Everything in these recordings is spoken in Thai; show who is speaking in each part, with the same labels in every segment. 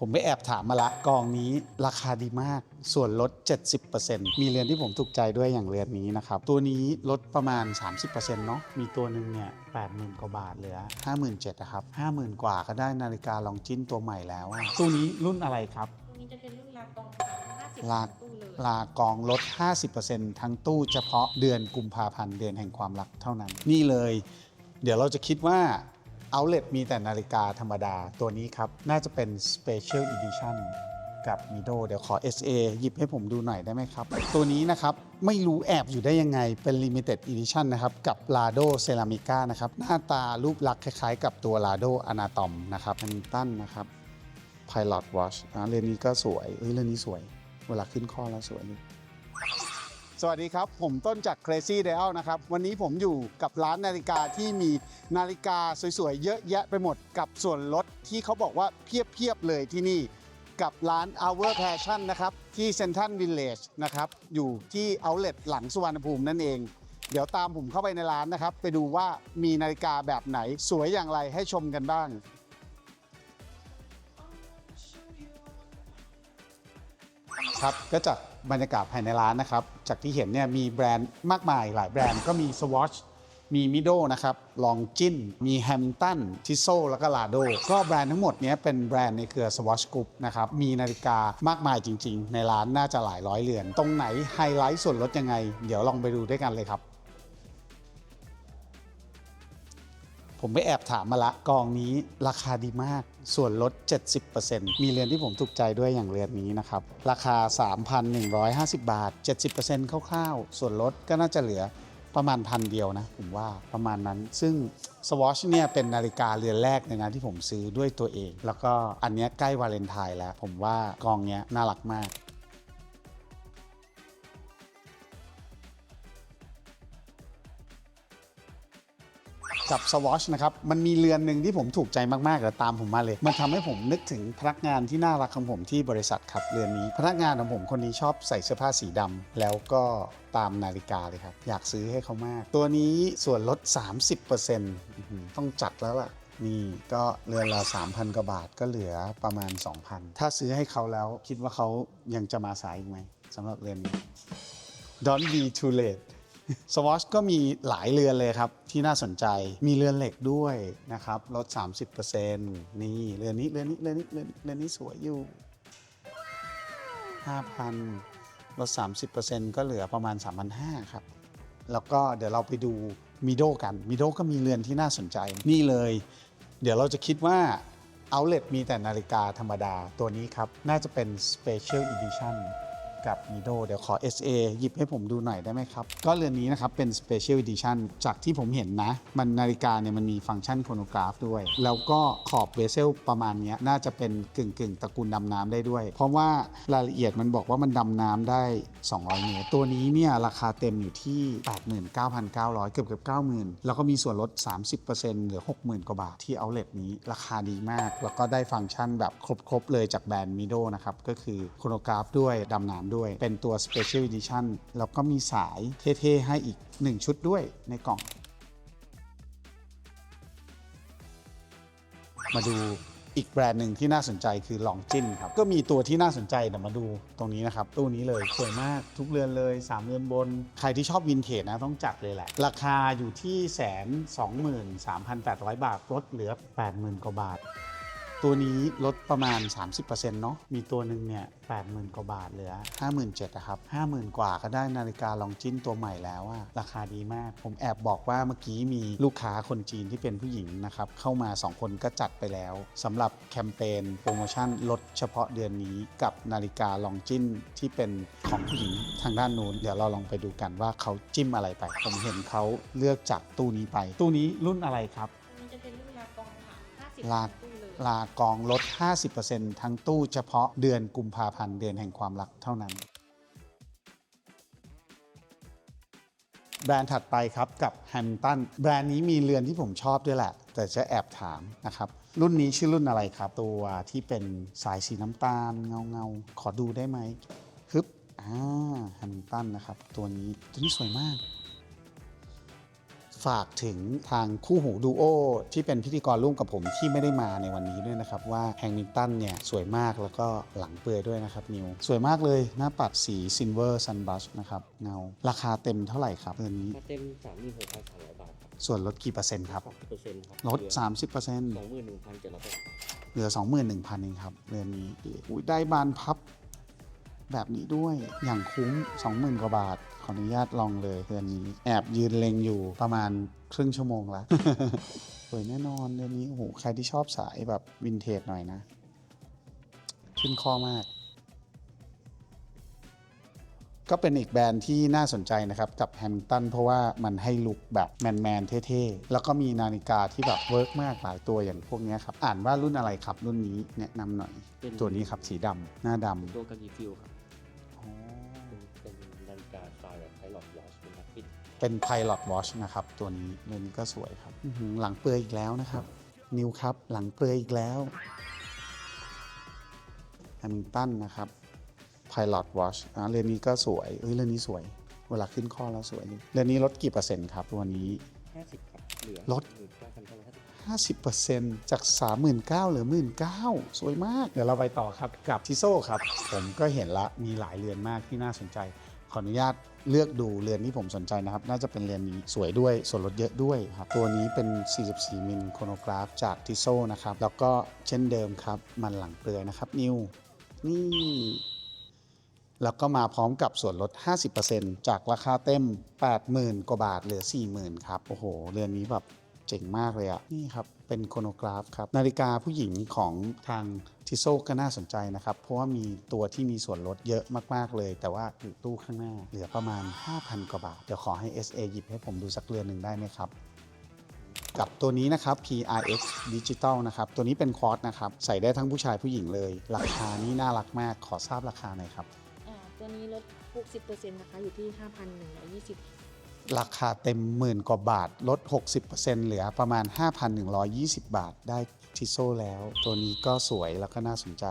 Speaker 1: ผมไปแอบถามมาละกองนี้ราคาดีมาก ส่วนลด 70%มีเรือนที่ผมถูกใจด้วยอย่างเรือนนี้นะครับ ตัวนี้ลดประมาณ 30%เนาะมีตัวหนึ่งเนี่ย80,000 กว่าบาทเหลือ 57,000นะครับ 50,000 กว่าก็ได้นาฬิกาลองจิ้นตัวใหม่แล้วอะตัวนี้รุ่นอะไรครับ
Speaker 2: ตรงนี้จะเป็นรุ่นลากองค่ะ50
Speaker 1: ลา
Speaker 2: ตู้เลย
Speaker 1: ลากองลด 50%ทั้งตู้เฉพาะเดือนกุมภาพันธ์เดือนแห่งความรักเท่านั้น นี่เลย เดี๋ยวเราจะคิดว่า Outlet มีแต่นาฬิกาธรรมดาตัวนี้ครับ น่าจะเป็น Special Edition กับ Mido เดี๋ยวขอ SA หยิบให้ผมดูหน่อยได้ไหมครับ ตัวนี้นะครับ ไม่รู้แอบอยู่ได้ยังไงเป็น Limited Edition นะครับ กับ Lado Ceramica นะครับ หน้าตารูปลักษณ์คล้ายๆ กับตัว Lado Anatom นะครับ Hamilton นะครับ Pilot Watch อะเรือนนี้ก็สวยเอ้ยเรือนนี้สวย เวลาขึ้นข้อแล้วสวยนี่ สวัสดีครับ ผมต้นจาก Crazy Dial นะครับ วันนี้ผมอยู่กับร้านนาฬิกาที่มีนาฬิกาสวยๆ เยอะแยะไปหมดกับส่วนลดที่เขาบอกว่าเพียบๆเลยที่นี่กับร้าน Our Passion นะครับ ที่ Central Village นะครับ อยู่ที่ Outlet หลังสุวรรณภูมินั่นเอง เดี๋ยวตามผมเข้าไปในร้านนะครับ ไปดูว่ามีนาฬิกาแบบไหนสวยอย่างไรให้ชมกันบ้างครับก็จาก บรรยากาศภายในร้านนะครับ จากที่เห็นเนี่ยมีแบรนด์มากมายหลายแบรนด์ก็มี Swatch มี Mido นะครับ ลองจินมี Hamilton t i s o แล้วก็ Lado ก็แบรนด์ทั้งหมดเนี้ยเป็นแบรนด์ในเครือ Swatch Group นะครับ มีนาฬิกามากมายจริง ๆ ในร้านน่าจะหลายร้อยเรือน ตรงไหนไฮไลท์ส่วนลดยังไง เดี๋ยวลองไปดูด้วยกันเลยครับ ผมไปแอบถามมาละกองนี้ราคาดีมาก ส่วนลด 70%มีเรือนที่ผมถูกใจด้วยอย่างเรือนนี้นะครับ ราคา 3,150 บาท 70%คร่าวๆ ส่วนลดก็น่าจะเหลือประมาณพันเดียวนะผมว่าประมาณนั้น ซึ่ง Swatch เนี่ยเป็นนาฬิกาเรือนแรกเลยนะที่ผมซื้อด้วยตัวเอง แล้วก็อันนี้ใกล้วาเลนไทน์แล้ว ผมว่ากองเนี้ยน่ารักมาก กับ Swatch นะครับ มันมีเรือนหนึ่งที่ผมถูกใจมากๆเดี๋ยวตามผมมาเลย มันทำให้ผมนึกถึงพนักงานที่น่ารักของผมที่บริษัทครับเรือนนี้ พนักงานของผมคนนี้ชอบใส่เสื้อผ้าสีดำแล้วก็ตามนาฬิกาเลยครับ อยากซื้อให้เขามาก ตัวนี้ส่วนลด 30%ต้องจัดแล้วล่ะนี่ก็เรือนละ3,000กว่าบาทก็เหลือประมาณ 2,000 ถ้าซื้อให้เขาแล้วคิดว่าเขายังจะมาสายอีกไหมสำหรับเรือนนี้ Don't be too late สวอชก็มีหลายเรือนเลยครับ ที่น่าสนใจมีเรือนเหล็กด้วยนะครับลด 30%นี่เรือนนี้เรือนนี้เรือนนี้เรือนเรือนนี้สวยอยู่ 5,000ลด 30%ก็เหลือประมาณ 3,500ครับ แล้วก็เดี๋ยวเราไปดูมิโดกันมิโดก็มีเรือนที่น่าสนใจนี่เลย เดี๋ยวเราจะคิดว่า Outlet มีแต่นาฬิกาธรรมดาตัวนี้ครับ น่าจะเป็น Special Edition กับ Mido เดี๋ยวขอ SA หยิบให้ผมดูหน่อยได้ไหมครับ ก็เรือนนี้นะครับ เป็น Special Edition จากที่ผมเห็นนะ มันนาฬิกาเนี่ยมันมีฟังก์ชันโครโนกราฟด้วย แล้วก็ขอบเวเซลประมาณนี้น่าจะเป็นกึ่งกึ่งตระกูลดำน้ำได้ด้วย เพราะว่ารายละเอียดมันบอกว่ามันดำน้ำได้ 200 เมตร ตัวนี้เนี่ยราคาเต็มอยู่ที่ 89,900 เกือบเกือบ90,000 แล้วก็มีส่วนลด 30%เหลือ 60,000 กว่าบาทที่ Outlet นี้ราคาดีมาก แล้วก็ได้ฟังก์ชันแบบครบๆเลยจากแบรนด์ Mido นะครับก็คือโครโนกราฟด้วยดำน้ำด้วย เป็นตัว Special Edition แล้วก็มีสายเท่ๆให้อีก 1 ชุดด้วยในกล่อง มาดูอีกแบรนด์หนึ่งที่น่าสนใจคือลองจินครับ ก็มีตัวที่น่าสนใจเดี๋ยวมาดูตรงนี้นะครับ ตู้นี้เลยสวยมากทุกเรือนเลย 3 เรือนบน ใครที่ชอบวินเทจนะต้องจัดเลยแหละ ราคาอยู่ที่แสนสองหมื่นสามพันแปดร้อยบาทลดเหลือ 80,000 กว่าบาท ตัวนี้ลดประมาณ 30%เนาะ มีตัวหนึ่งเนี่ย80,000 กว่าบาทเหลือ 57,000นะครับ 50,000 กว่าก็ได้นาฬิกาลองจิ้นตัวใหม่แล้วอะราคาดีมาก ผมแอบบอกว่าเมื่อกี้มีลูกค้าคนจีนที่เป็นผู้หญิงนะครับ เข้ามา 2 คนก็จัดไปแล้วสำหรับแคมเปญโปรโมชั่นลดเฉพาะเดือนนี้กับนาฬิกาลองจิ้นที่เป็นของผู้หญิงทางด้านนู้น เดี๋ยวเราลองไปดูกันว่าเขาจิ้มอะไรไป ผมเห็นเขาเลือกจากตู้นี้ไป ตู้นี้รุ่นอะไรครับ
Speaker 2: ตรงนี้จะเป็นรุ่นลากองค่ะ50
Speaker 1: ลา
Speaker 2: ตู้เลา
Speaker 1: กองลด 50%ทั้งตู้เฉพาะเดือนกุมภาพันธ์เดือนแห่งความรักเท่านั้น แบรนด์ถัดไปครับกับ Hamilton แบรนด์นี้มีเรือนที่ผมชอบด้วยแหละ แต่จะแอบถามนะครับ รุ่นนี้ชื่อรุ่นอะไรครับ ตัวที่เป็นสายสีน้ำตาลเงาเงาๆขอดูได้ไหมฮึบอ่า Hamilton นะครับ ตัวนี้ตัวนี้สวยมาก ฝากถึงทางคู่หูดูโอที่เป็นพิธีกรร่วมกับผมที่ไม่ได้มาในวันนี้ด้วยนะครับ ว่าแฮงมิงตันเนี่ยสวยมากแล้วก็หลังเปลือยด้วยนะครับนิว สวยมากเลยหน้าปัดสีซินเวอร์ซันบัชนะครับเงาราคาเต็มเท่าไหร่ครับเดือนนี้
Speaker 3: มาเต็มสามหมื่นหกพันสามร้อยบาทครับ
Speaker 1: ส่วนลดกี่เปอร์เซ็นต์ครับ
Speaker 3: สามสิบเปอร์เซ็นต์ครับ
Speaker 1: ลด30%
Speaker 3: สองหมื่นหนึ่งพันเจ็ดร้อยแปดสิบ
Speaker 1: เหลือ21,000เองครับเดือนนี้อุ๊ยได้บานพับแบบนี้ด้วยอย่างคุ้ม 20,000 กว่าบาท ขออนุญาตลองเลยเดือนนี้ แอบยืนเล็งอยู่ประมาณครึ่งชั่วโมงละ สวยแน่นอนเดือนนี้โอ้โหใครที่ชอบสายแบบวินเทจหน่อยนะขึ้นข้อมาก ก็เป็นอีกแบรนด์ที่น่าสนใจนะครับ กับแฮมิ l ตันเพราะว่ามันให้ลุคแบบแมนๆเท่ๆ แล้วก็มีนาฬิกาที่แบบเวิร์กมากหลายตัวอย่างพวกเนี้ยครับ อ่านว่ารุ่นอะไรครับรุ่นนี้แนะนำหน่อยตัวนี้ครับสีดำหน้าดำ
Speaker 3: ตัวกากีฟิลครับ เป็น
Speaker 1: Pilot Watch นะครับ ตัวนี้เรื่องนี้ก็สวยครับอื้อหือหลังเปลือยอีกแล้วนะครับ นิวครับ หลังเปลือยอีกแล้วแฮมิ l ตันนะครับ Pilot Watch อ่าเรือนนี้ก็สวยเอ้ยเรือนนี้สวย เวลาขึ้นข้อแล้วสวยเรือนนี้ลดกี่เปอร์เซ็นต์ครับ ตัวนี้
Speaker 3: ห้าสิบครับ เหลือ
Speaker 1: ลด
Speaker 3: หมื่นเก้าพันเก้าร้อยห้าสิบ
Speaker 1: 50%จาก 39,000เหลือ 19,000สวยมาก เดี๋ยวเราไปต่อครับกับทิโซครับ ผมก็เห็นละมีหลายเรือนมากที่น่าสนใจข ออนุญาตเลือกดูเรือนที่ผมสนใจนะครับ น่าจะเป็นเรือนนี้สวยด้วยส่วนลดเยอะด้วยครับตัวนี้เป็น 44 มิลโครโนกราฟจากทิโซนะครับ แล้วก็เช่นเดิมครับ มันหลังเปลือยนะครับ นิวนี่ แล้วก็มาพร้อมกับส่วนลด 50%จากราคาเต็ม 80,000 กว่าบาทเหลือ 40,000 ครับ โอ้โห เรือนนี้แบบ เจ๋งมากเลยอะนี่ครับ เป็นโครโนกราฟครับ นาฬิกาผู้หญิงของทางทิโซก็น่าสนใจนะครับ เพราะว่ามีตัวที่มีส่วนลดเยอะมากๆเลย แต่ว่าอยู่ตู้ข้างหน้า เหลือประมาณ 5,000 กว่าบาท เดี๋ยวขอให้ SA หยิบให้ผมดูสักเรือนหนึ่งได้ไหมครับกับตัวนี้นะครับ PRX Digital นะครับ ตัวนี้เป็นคอร์สนะครับ ใส่ได้ทั้งผู้ชายผู้หญิงเลย ราคานี้น่ารักมาก ขอทราบราคาหน่อยครับ
Speaker 2: อ่าตัวนี้ลด 60%นะคะ อยู่ที่ 5,120
Speaker 1: ราคาเต็มหมื่นกว่าบาท ลด 60%เหลือประมาณ 5,120 บาทได้ทิโซแล้ว ตัวนี้ก็สวยแล้วก็น่าสนใจ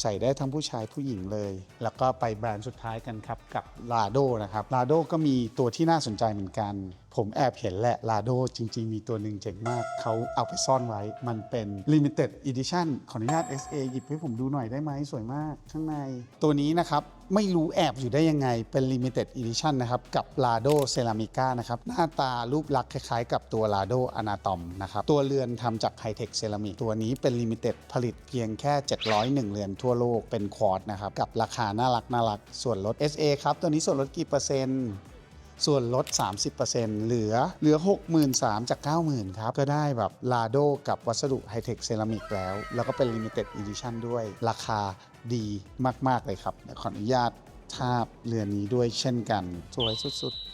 Speaker 1: ใส่ได้ทั้งผู้ชายผู้หญิงเลย แล้วก็ไปแบรนด์สุดท้ายกันครับ กับ Lado นะครับ Lado ก็มีตัวที่น่าสนใจเหมือนกัน ผมแอบเห็นแหละ Lado จริง ๆ มีตัวหนึ่งเจ๋งมาก เขาเอาไปซ่อนไว้ มันเป็น Limited Edition ขออนุญาต SA หยิบให้ผมดูหน่อยได้ไหมสวยมาก ข้างใน ตัวนี้นะครับไม่รู้แอบอยู่ได้ยังไงเป็น Limited Edition นะครับ กับ Lado Ceramica นะครับ หน้าตารูปลักษณ์คล้ายๆ กับตัว Lado Anatom นะครับ ตัวเรือนทำจาก High Tech Ceramic ตัวนี้เป็น Limited ผลิตเพียงแค่ 701 เรือนทั่วโลกเป็นควอร์ดนะครับ กับราคาน่ารักน่ารักส่วนลด SA ครับ ตัวนี้ส่วนลดกี่เปอร์เซ็นต์ ส่วนลด 30%เหลือเหลือ 63,000จาก 90,000 ครับ ก็ได้แบบลาโดกับวัสดุไฮเทคเซรามิกแล้ว แล้วก็เป็นลิมิเต็ดอีดิชั่นด้วยราคาดีมาก ๆ เลยครับขออนุญาตทาบเรือนนี้ด้วยเช่นกัน สวยสุด ๆ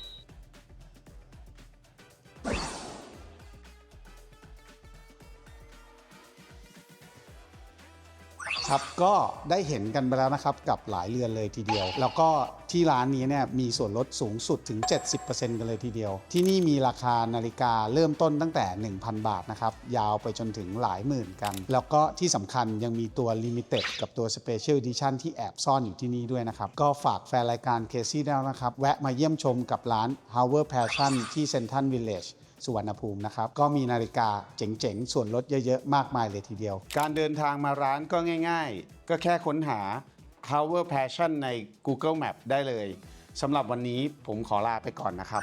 Speaker 1: ครับก็ได้เห็นกันไปแล้วนะครับกับหลายเรือนเลยทีเดียว แล้วก็ที่ร้านนี้เนี่ยมีส่วนลดสูงสุดถึง 70%กันเลยทีเดียว ที่นี่มีราคานาฬิกาเริ่มต้นตั้งแต่ 1,000 บาทนะครับ ยาวไปจนถึงหลายหมื่นกัน แล้วก็ที่สำคัญยังมีตัว Limited กับตัว Special Edition ที่แอบซ่อนอยู่ที่นี่ด้วยนะครับ ก็ฝากแฟนรายการเคซี่แล้วนะครับ แวะมาเยี่ยมชมกับร้าน Hour Passion ที่ Central Village สุวรรณภูมินะครับ ก็มีนาฬิกาเจ๋งๆ ส่วนลดเยอะๆ มากมายเลยทีเดียว การเดินทางมาร้านก็ง่ายๆ ก็แค่ค้นหา Power Passion ใน Google Map ได้เลยสำหรับวันนี้ผมขอลาไปก่อนนะครับ